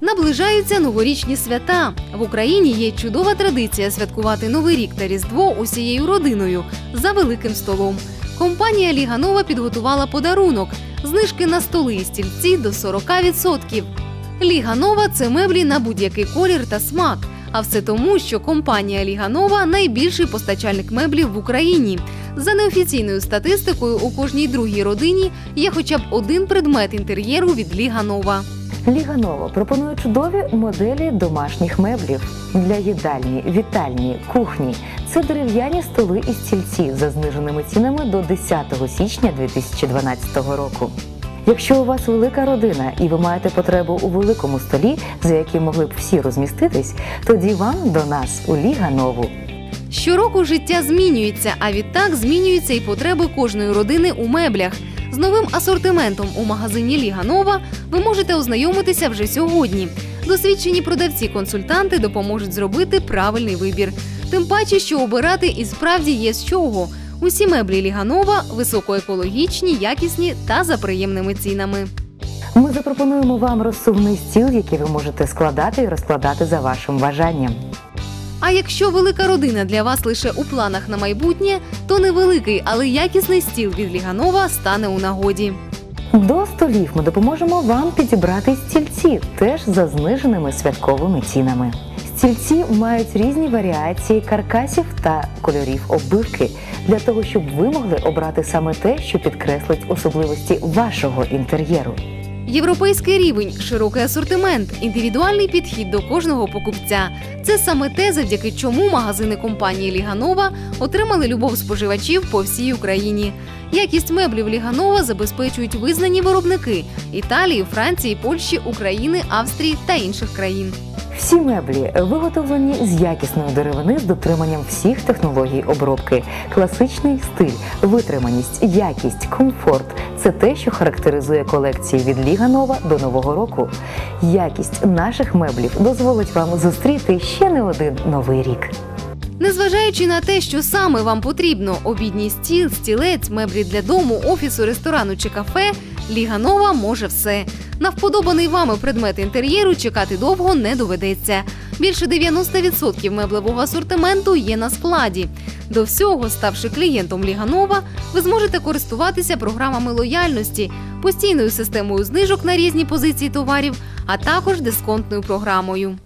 Наближаються новорічні свята. В Україні є чудова традиція святкувати Новий рік та Різдво усією родиною за великим столом. Компанія Ліга Нова підготувала подарунок знижки на столи і стільці до 40%. Ліга Нова це меблі на будь-який колір та смак. А все тому, що компанія Ліга Нова найбільший постачальник меблів в Україні. За неофіційною статистикою, у кожній другій родині є хоча б один предмет інтер'єру від Ліга Нова. Ліга Нова пропонує чудові моделі домашніх меблів для їдальні, вітальні, кухні. Це дерев'яні столи і стільці за зниженими цінами до 10 січня 2012 року. Якщо у вас велика родина і ви маєте потребу у великому столі, за яким могли б всі розміститись, тоді вам до нас у Ліга Нову. Щороку життя змінюється, а відтак змінюються і потреби кожної родини у меблях. З новим асортиментом у магазині Ліга Нова ви можете ознайомитися вже сьогодні. Досвідчені продавці-консультанти допоможуть зробити правильний вибір. Тим паче, що обирати і справді є з чого. Усі меблі Ліга Нова високоекологічні, якісні та за приємними цінами. Ми запропонуємо вам розсувний стіл, який ви можете складати і розкладати за вашим бажанням. А якщо велика родина для вас лише у планах на майбутнє, то невеликий, але якісний стіл від Ліганова стане у нагоді. До столів ми допоможемо вам підібрати стільці, теж за зниженими святковими цінами. Стільці мають різні варіації каркасів та кольорів оббивки для того, щоб ви могли обрати саме те, що підкреслить особливості вашого інтер'єру. Європейський рівень, широкий асортимент, індивідуальний підхід до кожного покупця. Це саме те, завдяки чому магазини компанії Ліганова отримали любов споживачів по всій Україні. Якість меблів Ліганова забезпечують визнані виробники Італії, Франції, Польщі, України, Австрії та інших країн. Всі меблі виготовлені з якісної деревини з дотриманням всіх технологій обробки. Класичний стиль, витриманість, якість, комфорт це те, що характеризує колекції від Ліга Нова до Нового року. Якість наших меблів дозволить вам зустріти ще не один новий рік. Незважаючи на те, що саме вам потрібно обідній стіл, стілець, меблі для дому, офісу, ресторану чи кафе, Ліга Нова може все. На вподобаний вами предмет інтер'єру чекати довго не доведеться. Більше 90% меблевого асортименту є на складі. До всього, ставши клієнтом Ліганова, ви зможете користуватися програмами лояльності, постійною системою знижок на різні позиції товарів, а також дисконтною програмою.